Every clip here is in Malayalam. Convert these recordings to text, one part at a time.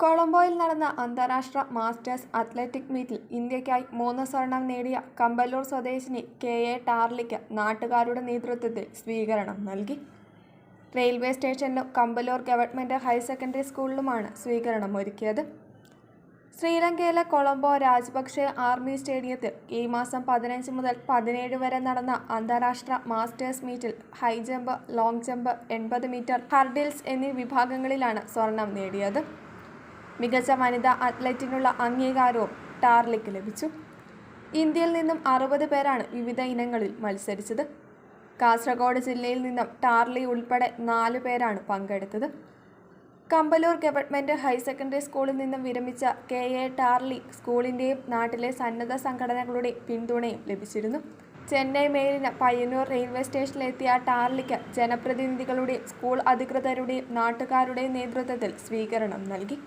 കൊളംബോയിൽ നടന്ന അന്താരാഷ്ട്ര മാസ്റ്റേഴ്സ് അത്ലറ്റിക് മീറ്റിൽ ഇന്ത്യയ്ക്കായി മൂന്ന് സ്വർണം നേടിയ കമ്പല്ലൂർ സ്വദേശിനി കെ എ ടാർലിക്ക് നാട്ടുകാരുടെ നേതൃത്വത്തിൽ സ്വീകരണം നൽകി. റെയിൽവേ സ്റ്റേഷനിലും കമ്പല്ലൂർ ഗവൺമെന്റ് ഹയർ സെക്കൻഡറി സ്കൂളിലുമാണ് സ്വീകരണം ഒരുക്കിയത്. ശ്രീലങ്കയിലെ കൊളംബോ രാജപക്ഷെ ആർമി സ്റ്റേഡിയത്തിൽ ഈ മാസം പതിനഞ്ച് മുതൽ പതിനേഴ് വരെ നടന്ന അന്താരാഷ്ട്ര മാസ്റ്റേഴ്സ് മീറ്റിൽ ഹൈ ജമ്പ് ലോങ് ജമ്പ് എൺപത് മീറ്റർ ഹർഡിൽസ് എന്നീ വിഭാഗങ്ങളിലാണ് സ്വർണം നേടിയത്. മികച്ച വനിതാ അത്ലറ്റിനുള്ള അംഗീകാരവും ടാർലിക്ക് ലഭിച്ചു. ഇന്ത്യയിൽ നിന്നും അറുപത് പേരാണ് വിവിധ ഇനങ്ങളിൽ മത്സരിച്ചത്. കാസർഗോഡ് ജില്ലയിൽ നിന്നും ടാർലി ഉൾപ്പെടെ നാല് പേരാണ് പങ്കെടുത്തത്. കമ്പലൂർ ഗവൺമെന്റ് ഹയർ സെക്കൻഡറി സ്കൂളിൽ നിന്നും വിരമിച്ച കെ. എ. ടാർലി സ്കൂളിന്റെയും നാട്ടിലെ സന്നദ്ധ സംഘടനകളുടെ പിന്തുണയും ലഭിച്ചിരുന്നു. ചെന്നൈ മേലിന് പയ്യന്നൂർ റെയിൽവേ സ്റ്റേഷനിലെത്തിയ ടാർലിക്ക് ജനപ്രതിനിധികളുടെയും സ്കൂൾ അധികൃതരുടെയും നാട്ടുകാരുടെയും നേതൃത്വത്തിൽ സ്വീകരണം നൽകി.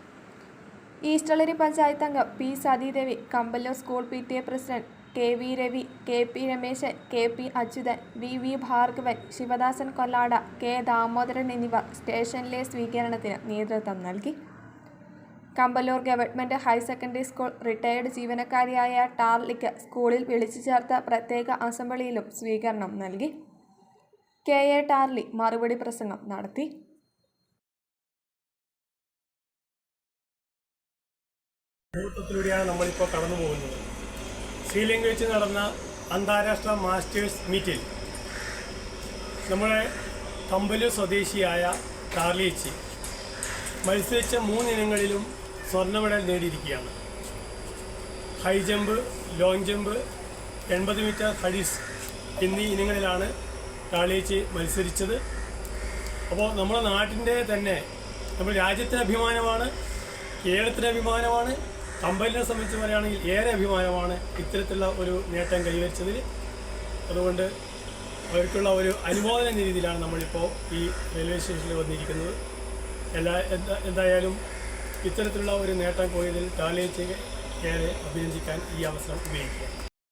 ഈസ്റ്റളരി പഞ്ചായത്ത് അംഗം P Sathidevi Kamballoor school P T A president K V Ravi K P Rameshan K P Achuthan V V Bhargavan Sivadasan Kollada K Damodaran എന്നിവർ സ്റ്റേഷനിലെ സ്വീകരണത്തിന് നേതൃത്വം നൽകി. Kamballoor government higher secondary school retired ജീവനക്കാരിയായ ടാർലിക്ക് സ്കൂളിൽ വിളിച്ചു ചേർത്ത പ്രത്യേക അസംബ്ലിയിലും സ്വീകരണം നൽകി. കെ എ ടാർലി മറുപടി പ്രസംഗം നടത്തി. മുഹൂർത്തത്തിലൂടെയാണ് നമ്മളിപ്പോൾ കടന്നു പോകുന്നത്. ശ്രീലങ്ക വെച്ച് നടന്ന അന്താരാഷ്ട്ര മാസ്റ്റേഴ്സ് മീറ്റിൽ നമ്മുടെ കമ്പലൂർ സ്വദേശിയായ കാർലിയച്ചി മത്സരിച്ച മൂന്നിനങ്ങളിലും സ്വർണ മെഡൽ നേടിയിരിക്കുകയാണ്. ഹൈ ജമ്പ് ലോങ് ജമ്പ് എൺപത് മീറ്റർ ഹഡീസ് എന്നീ ഇനങ്ങളിലാണ് കാളിയേച്ചി മത്സരിച്ചത്. അപ്പോൾ നമ്മുടെ നാട്ടിന്റെ തന്നെ നമ്മുടെ രാജ്യത്തിന് അഭിമാനമാണ് കേരളത്തിന് അഭിമാനമാണ് കമ്പലിനെ സംബന്ധിച്ച് പറയുകയാണെങ്കിൽ ഏറെ അഭിമാനമാണ് ഇത്തരത്തിലുള്ള ഒരു നേട്ടം കൈവരിച്ചതിൽ. അതുകൊണ്ട് അവർക്കുള്ള ഒരു അനുമോദന രീതിയിലാണ് നമ്മളിപ്പോൾ ഈ റെയിൽവേ സ്റ്റേഷനിൽ വന്നിരിക്കുന്നത്. എല്ലാ എന്താ എന്തായാലും ഇത്തരത്തിലുള്ള ഒരു നേട്ടം പോയതിൽ ടാലിയച്ചയെ ഏറെ അഭിനന്ദിക്കാൻ ഈ അവസരം ഉപയോഗിക്കുക.